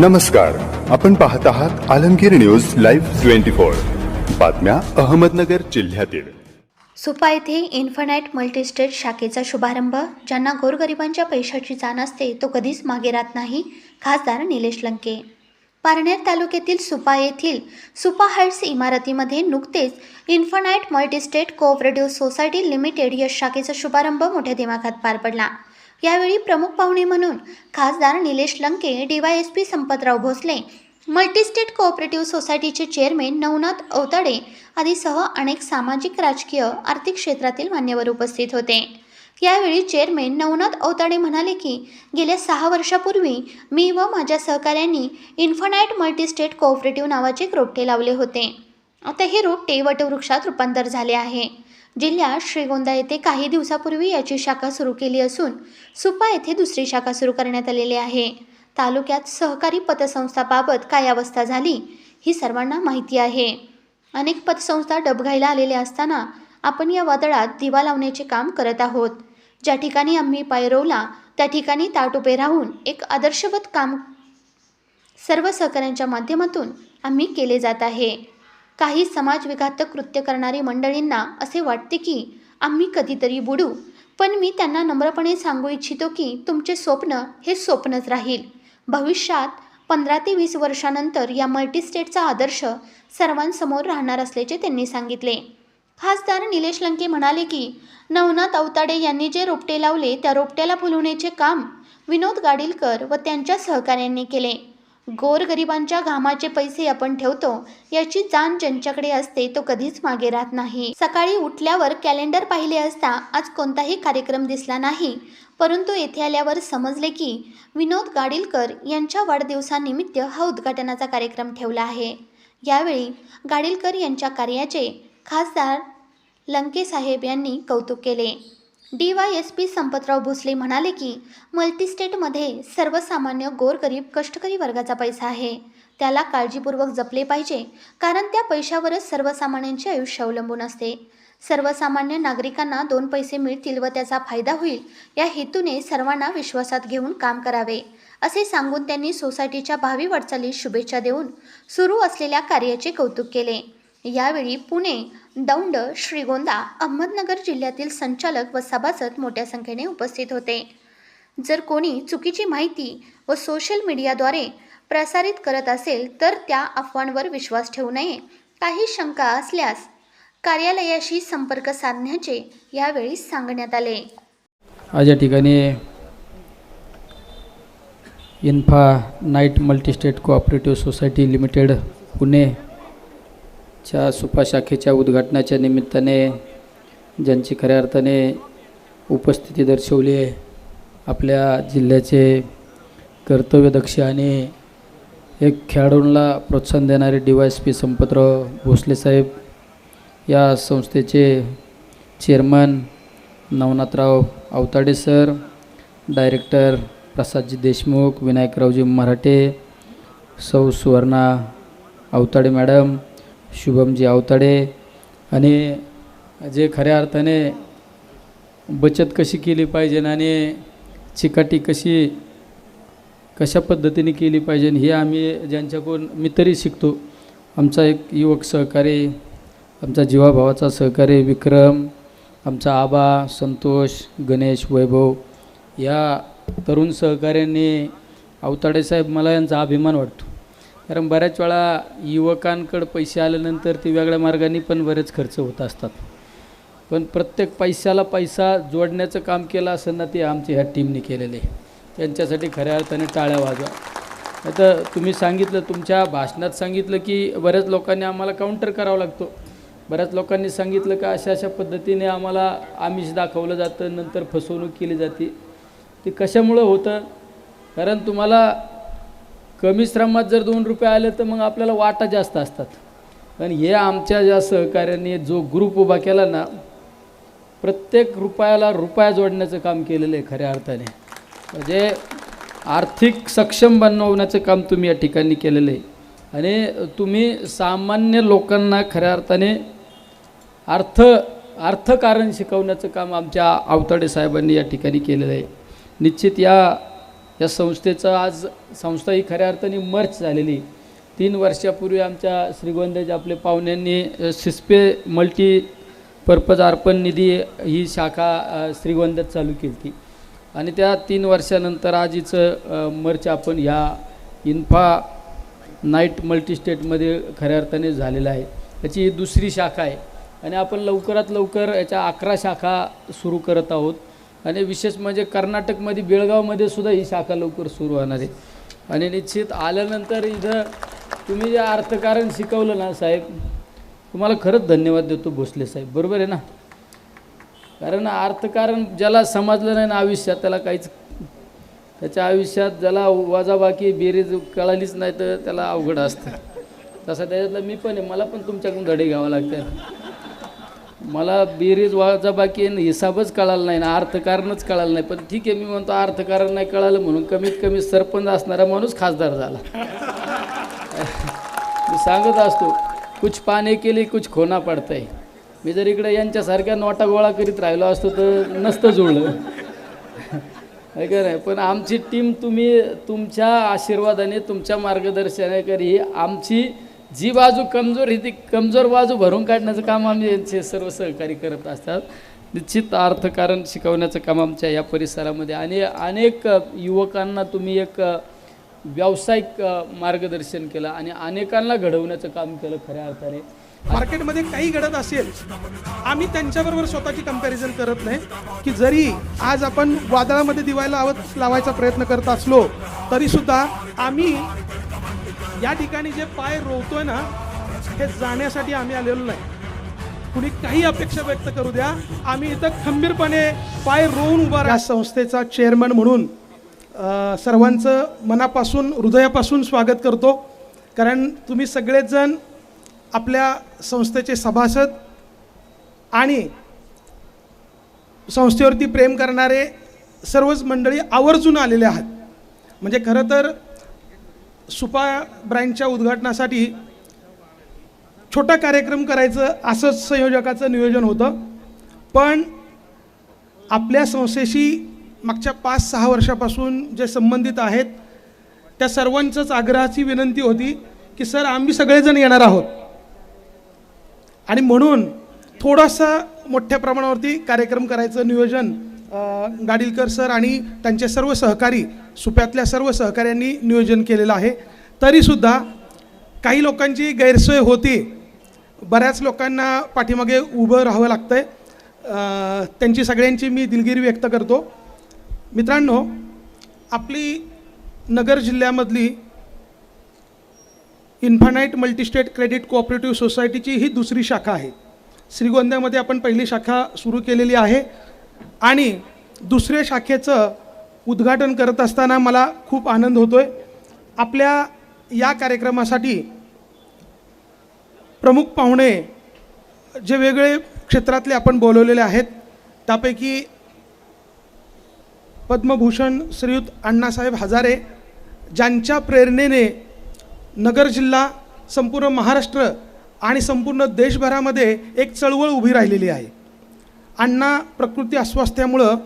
नमस्कार. आपण पाहत आहात Alamgir news live twenty four. बातम्या अहमदनगर जिल्ह्यातील. सुपा येथे इन्फनाईट मल्टीस्टेट शाखेचा शुभारंभ ज्यांना गोरगरिबांच्या पैशाची जाण असते तो कधीच मागे राहत नाही खासदार निलेश लंके. पारनेर तालुक्यातील सुपा येथील सुपा हाईट्स इमारतीमध्ये नुकतेच infinite multistate cooperative society limited या शाखेचा शुभारंभ मोठ्या दिमाखात पार पडला. यावेळी प्रमुख पाहुणे म्हणून खासदार Nilesh Lanke DYSP Sampatrao Bhosale multistate cooperative सोसायटीचे चेअरमॅन नवनाथ अवताडे आदीसह अनेक सामाजिक राजकीय आर्थिक क्षेत्रातील मान्यवर उपस्थित होते. यावेळी चेअरमॅन नवनाथ अवताडे म्हणाले की गेल्या सहा वर्षापूर्वी मी व माझ्या सहकाऱ्यांनी इन्फनाईट मल्टीस्टेट कोऑपरेटिव्ह नावाचे एक रोपटे लावले होते. आता हे रोपटे वटवृक्षात रूपांतर झाले आहे. जिल्ह्यात श्रीगोंदा येथे काही दिवसापूर्वी याची शाखा सुरू केली असून सुपा येथे दुसरी शाखा सुरू करण्यात आलेली आहे. तालुक्यात सहकारी पतसंस्थाबाबत काय अवस्था झाली ही सर्वांना माहिती आहे. अनेक पतसंस्था डबघाईला आलेल्या असताना आपण या वादळात दिवा लावण्याचे काम करत आहोत. ज्या ठिकाणी आम्ही पायरवला त्या ठिकाणी ताट उभे राहून एक आदर्शवत काम सर्व सहकाऱ्यांच्या माध्यमातून आम्ही केले जात आहे. काही समाजविघातक कृत्य करणारी मंडळींना असे वाटते की आम्ही कधीतरी बुडू. पण मी त्यांना नम्रपणे सांगू इच्छितो की तुमचे स्वप्न हे स्वप्नच राहील. भविष्यात पंधरा ते वीस वर्षानंतर या मल्टीस्टेटचा आदर्श सर्वांसमोर राहणार असल्याचे त्यांनी सांगितले. खासदार निलेश लंके म्हणाले की नवनाथ अवताडे यांनी जे रोपटे लावले त्या रोपट्याला फुलवण्याचे काम विनोद गाडीलकर व त्यांच्या सहकाऱ्यांनी केले. गोरगरिबांच्या घामाचे पैसे आपण ठेवतो याची जाण ज्यांच्याकडे असते तो कधीच मागे राहत नाही. सकाळी उठल्यावर कॅलेंडर पाहिले असता आज कोणताही कार्यक्रम दिसला नाही. परंतु येथे आल्यावर समजले की विनोद गाडीलकर यांच्या वाढदिवसानिमित्त हा उद्घाटनाचा कार्यक्रम ठेवला आहे. यावेळी गाडीलकर यांच्या कार्याचे खासदार लंके साहेब यांनी कौतुक केले. D Y S P Sampatrao Bhosale म्हणाले की मल्टीस्टेटमध्ये सर्वसामान्य गोरगरीब कष्टकरी वर्गाचा पैसा आहे. त्याला काळजीपूर्वक जपले पाहिजे कारण त्या पैशावरच सर्वसामान्यांचे आयुष्य अवलंबून असते. सर्वसामान्य नागरिकांना दोन पैसे मिळतील व त्याचा फायदा होईल या हेतूने सर्वांना विश्वासात घेऊन काम करावे असे सांगून त्यांनी सोसायटीच्या भावी वाटचालीस शुभेच्छा देऊन सुरू असलेल्या कार्याचे कौतुक केले. यावेळी पुणे दौंड श्रीगोंदा अहमदनगर जिल्ह्यातील संचालक व सभासद मोठ्या संख्येने उपस्थित होते. जर कोणी चुकीची माहिती व सोशल मीडियाद्वारे प्रसारित करत असेल तर त्या अफवांवर विश्वास ठेवू नये. काही शंका असल्यास कार्यालयाशी संपर्क साधण्याचे यावेळी सांगण्यात आले. आज या ठिकाणी infinite multistate cooperative society limited Pune च्या सुपा शाखेच्या उद्घाटनाच्या निमित्ताने ज्यांची खऱ्या अर्थाने उपस्थिती दर्शवली आहे आपल्या जिल्ह्याचे कर्तव्यदक्ष आणि एक खेळाडूंना प्रोत्साहन देणारे D Y S P Sampatrao Bhosale साहेब या संस्थेचे chairman Navnathrao Awatade sir director Prasadji Deshmukh Vinayakraoji Marathe सौ सुवर्णा अवताडे मॅडम शुभमजी अवताडे आणि जे खऱ्या अर्थाने बचत कशी केली पाहिजे आणि चिकाटी कशी कशा पद्धतीने केली पाहिजे हे आम्ही ज्यांच्याकडून मी तरी शिकतो. आमचा एक युवक सहकारी आमचा जीवाभावाचा सहकारी विक्रम आमचा आबा संतोष गणेश वैभव या तरुण सहकाऱ्यांनी अवताडे साहेब मला यांचा अभिमान वाटतो. कारण बऱ्याच वेळा युवकांकडं पैसे आल्यानंतर ते वेगळ्या मार्गाने पण बरेच खर्च होत असतात. पण प्रत्येक पैशाला पैसा जोडण्याचं काम केलं असं ना ते आमच्या ह्या टीमने केलेलं. आहे त्यांच्यासाठी खऱ्या अर्थाने टाळ्या वाजवा. आता तुम्ही सांगितलं तुमच्या भाषणात सांगितलं की बऱ्याच लोकांनी आम्हाला काउंटर करावा लागतो. बऱ्याच लोकांनी सांगितलं का अशा अशा पद्धतीने आम्हाला आमिष दाखवलं जातं नंतर फसवणूक केली जाते. ते कशामुळं होतं? कारण तुम्हाला कमी श्रमात जर दोन रुपये आले तर मग आपल्याला वाटा जास्त असतात. पण हे आमच्या ज्या सहकार्याने जो ग्रुप उभा केला ना प्रत्येक रुपयाला रुपया जोडण्याचं काम केलेलं आहे खऱ्या अर्थाने. म्हणजे आर्थिक सक्षम बनवण्याचं काम तुम्ही या ठिकाणी केलेलं आहे. आणि तुम्ही सामान्य लोकांना खऱ्या अर्थाने अर्थ अर्थकारण शिकवण्याचं काम आमच्या आवताडे साहेबांनी या ठिकाणी केलेलं आहे. निश्चित या या संस्थेचं आज संस्था ही खऱ्या अर्थाने मर्च झालेली. तीन वर्षापूर्वी आमच्या श्रीगोंद्याच्या आपले पाहुण्यांनी सिस्पे मल्टी पर्पज अर्पण निधी ही शाखा श्रीगोंद्यात चालू केली होती आणि त्या तीन वर्षानंतर आज हिचं मर्च आपण ह्या इन्फा नाईट मल्टीस्टेटमध्ये खऱ्या अर्थाने झालेलं आहे. याची ही दुसरी शाखा आहे. आणि आपण लवकरात लवकर याच्या अकरा शाखा सुरू करत आहोत. आणि विशेष म्हणजे कर्नाटकमध्ये बेळगावमध्ये सुद्धा ही शाखा लवकर सुरू होणार आहे. आणि निश्चित आल्यानंतर इथं तुम्ही जे अर्थकारण शिकवलं ना साहेब तुम्हाला खरंच धन्यवाद देतो भोसले साहेब. बरोबर आहे ना? कारण अर्थकारण ज्याला समजलं नाही ना आयुष्यात त्याला काहीच त्याच्या आयुष्यात ज्याला वाजाबाकी बेरीज कळालीच नाही तर त्याला अवघड असतं. तसं त्याच्यातलं मी पण आहे मला पण तुमच्याकडून धडे घ्यावं लागतात. मला बेरीज वाजाबाकी आणि हिसाबच कळाला नाही ना अर्थकारणच कळालं नाही. पण ठीक आहे मी म्हणतो अर्थकारण नाही कळालं म्हणून कमीत कमी सरपंच असणारा माणूस खासदार झाला. मी सांगत असतो कुछ पाने के लिए कुछ खोना पडत आहे मी जर इकडे यांच्यासारख्या नोटा गोळा करीत राहिलो असतो तर नसतं जुळलं. आहे का नाही? पण आमची टीम तुम्ही तुमच्या आशीर्वादाने तुमच्या मार्गदर्शनाकरी आमची जी बाजू कमजोर आहे ती कमजोर बाजू भरून काढण्याचं काम आम्ही यांचे सर्व सहकारी करत असतात. निश्चित अर्थकारण शिकवण्याचं काम आमच्या या परिसरामध्ये आणि अनेक युवकांना तुम्ही एक व्यावसायिक मार्गदर्शन केलं आणि अनेकांना घडवण्याचं काम केलं खऱ्या अर्थाने. मार्केटमध्ये काही घडत असेल आम्ही त्यांच्याबरोबर स्वतःची कंपॅरिझन करत नाही की जरी आज आपण वादळामध्ये दिवायला आवत लावायचा प्रयत्न करत असलो तरीसुद्धा आम्ही या ठिकाणी जे पाय रोवतोय ना हे जाण्यासाठी आम्ही आलेलो नाही. कुणी काही अपेक्षा व्यक्त करू द्या. आम्ही इथं खंबीरपणे पाय रोवून उभा या संस्थेचा चेअरमन म्हणून सर्वांचं मनापासून हृदयापासून स्वागत करतो. कारण तुम्ही सगळेच जण आपल्या संस्थेचे सभासद आणि संस्थेवरती प्रेम करणारे सर्वच मंडळी आवर्जून आलेले आहात. म्हणजे खरं तर सुपा ब्रँडच्या उद्घाटनासाठी छोटा कार्यक्रम करायचं असंच संयोजकाचं नियोजन होतं. पण आपल्या संस्थेशी मागच्या पाच सहा वर्षापासून जे संबंधित आहेत त्या सर्वांचंच आग्रहाची विनंती होती की सर आम्ही सगळेजण येणार आहोत. आणि म्हणून थोडासा मोठ्या प्रमाणावरती कार्यक्रम करायचं नियोजन गाडीलकर सर आणि त्यांचे सर्व सहकारी सुप्यातल्या सर्व सहकाऱ्यांनी नियोजन केलेलं आहे. तरीसुद्धा काही लोकांची गैरसोय होती. बऱ्याच लोकांना पाठीमागे उभं राहावं लागतं आहे त्यांची सगळ्यांची मी दिलगिरी व्यक्त करतो. मित्रांनो आपली नगर जिल्ह्यामधली इन्फानाईट मल्टीस्टेट क्रेडिट कोऑपरेटिव्ह सोसायटीची ही दुसरी शाखा आहे. श्रीगोंद्यामध्ये आपण पहिली शाखा सुरू केलेली आहे. आणि दुसऱ्या शाखेचं उद्घाटन करत असताना मला खूप आनंद होतो आहे आपल्या या कार्यक्रमासाठी प्रमुख पाहुणे जे वेगळे क्षेत्रातले आपण बोलवलेले आहेत त्यापैकी पद्मभूषण श्रीयुत अण्णासाहेब हजारे ज्यांच्या प्रेरणेने नगर जिल्हा संपूर्ण महाराष्ट्र आणि संपूर्ण देशभरामध्ये एक चळवळ उभी राहिलेली आहे. अण्णा प्रकृती अस्वास्थ्यामुळं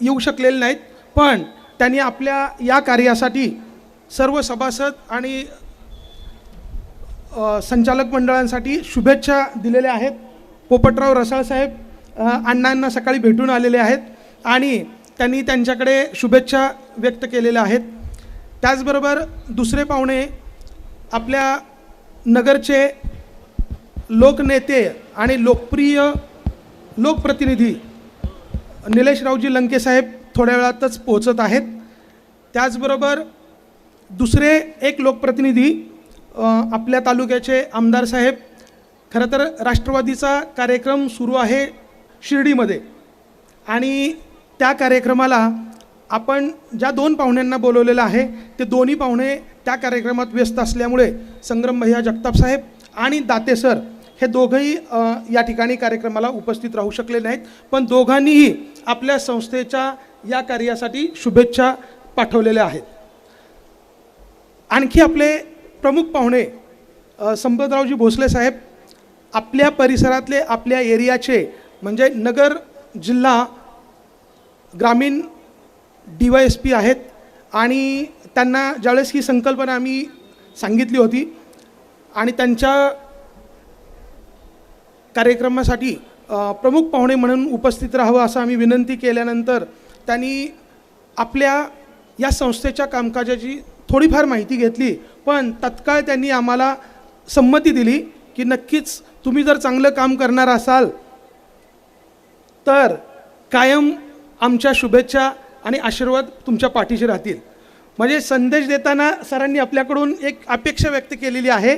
येऊ शकलेले नाहीत. पण त्यांनी आपल्या या कार्यासाठी सर्व सभासद आणि संचालक मंडळांसाठी शुभेच्छा दिलेल्या आहेत. पोपटराव रसाळसाहेब अण्णांना सकाळी भेटून आलेले आहेत आणि त्यांनी त्यांच्याकडे शुभेच्छा व्यक्त केलेल्या आहेत. त्याचबरोबर दुसरे पाहुणे आपल्या नगरचे लोकनेते आणि लोकप्रिय लोकप्रतिनिधी निलेशरावजी लंकेसाहेब थोड्या वेळातच पोहोचत आहेत. त्याचबरोबर दुसरे एक लोकप्रतिनिधी आपल्या तालुक्याचे आमदार साहेब खरं तर राष्ट्रवादीचा कार्यक्रम सुरू आहे शिर्डीमध्ये. आणि त्या कार्यक्रमाला आपण ज्या दोन पाहुण्यांना बोलवलेलं आहे ते दोन्ही पाहुणे त्या कार्यक्रमात व्यस्त असल्यामुळे संग्राम भैया जगताप साहेब आणि दाते सर हे दोघंही या ठिकाणी कार्यक्रमाला उपस्थित राहू शकले नाहीत. पण दोघांनीही आपल्या संस्थेच्या या कार्यासाठी शुभेच्छा पाठवलेल्या आहेत. आणखी आपले प्रमुख पाहुणे संपतरावजी भोसले साहेब आपल्या परिसरातले आपल्या एरियाचे म्हणजे नगर जिल्हा ग्रामीण डी वाय एस पी आहेत आणि त्यांना ज्यावेळेस ही संकल्पना आम्ही सांगितली होती आणि त्यांच्या कार्यक्रमासाठी प्रमुख पाहुणे म्हणून उपस्थित राहावं असं आम्ही विनंती केल्यानंतर त्यांनी आपल्या या संस्थेच्या कामकाजाची थोडीफार माहिती घेतली पण तत्काळ त्यांनी आम्हाला संमती दिली की नक्कीच तुम्ही जर चांगलं काम करणार असाल तर कायम आमच्या शुभेच्छा आणि आशीर्वाद तुमच्या पाठीशी राहतील. म्हणजे संदेश देताना सरांनी आपल्याकडून एक अपेक्षा व्यक्त केलेली आहे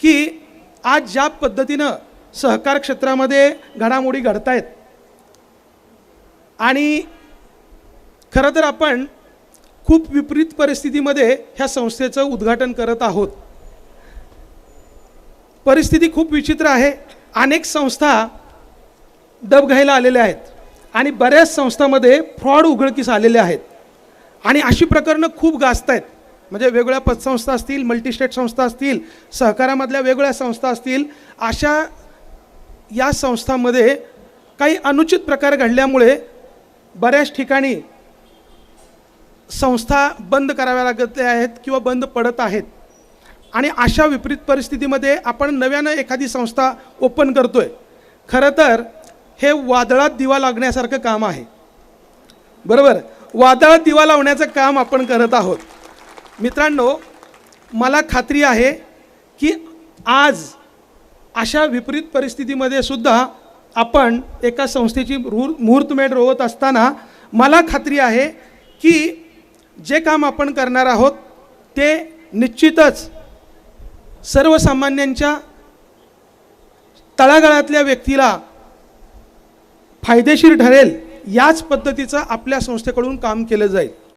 की आज ज्या पद्धतीनं सहकार क्षेत्रामध्ये घडामोडी घडत आहेत आणि खरं तर आपण खूप विपरीत परिस्थितीमध्ये ह्या संस्थेचं उद्घाटन करत आहोत. परिस्थिती खूप विचित्र आहे. अनेक संस्था डब घ्यायला आलेल्या आहेत. आणि बऱ्याच संस्थांमध्ये फ्रॉड उघडकीस आलेले आहेत. आणि अशी प्रकरणं खूप गाजत आहेत म्हणजे वेगवेगळ्या पतसंस्था असतील मल्टीस्टेट संस्था असतील सहकारामधल्या वेगवेगळ्या संस्था असतील अशा या संस्थांमध्ये काही अनुचित प्रकार घडल्यामुळे बऱ्याच ठिकाणी संस्था बंद कराव्या लागत आहेत किंवा बंद पडत आहेत. आणि अशा विपरीत परिस्थितीमध्ये आपण नव्यानं एखादी संस्था ओपन करतोय. खरं तर हे वादळात दिवा लागण्यासारखं काम आहे. बरोबर? वादळात दिवा लावण्याचं काम आपण करत आहोत. मित्रांनो मला खात्री आहे की आज अशा विपरीत परिस्थितीमध्ये सुद्धा आपण एका संस्थेची रूर मुहूर्तमेढ रोवत असताना मला खात्री आहे की जे काम आपण करणार आहोत ते निश्चितच सर्वसामान्यांच्या तळागाळातल्या व्यक्तीला फायदेशीर ठरेल याच पद्धतीचं आपल्या संस्थेकडून काम केलं जाईल.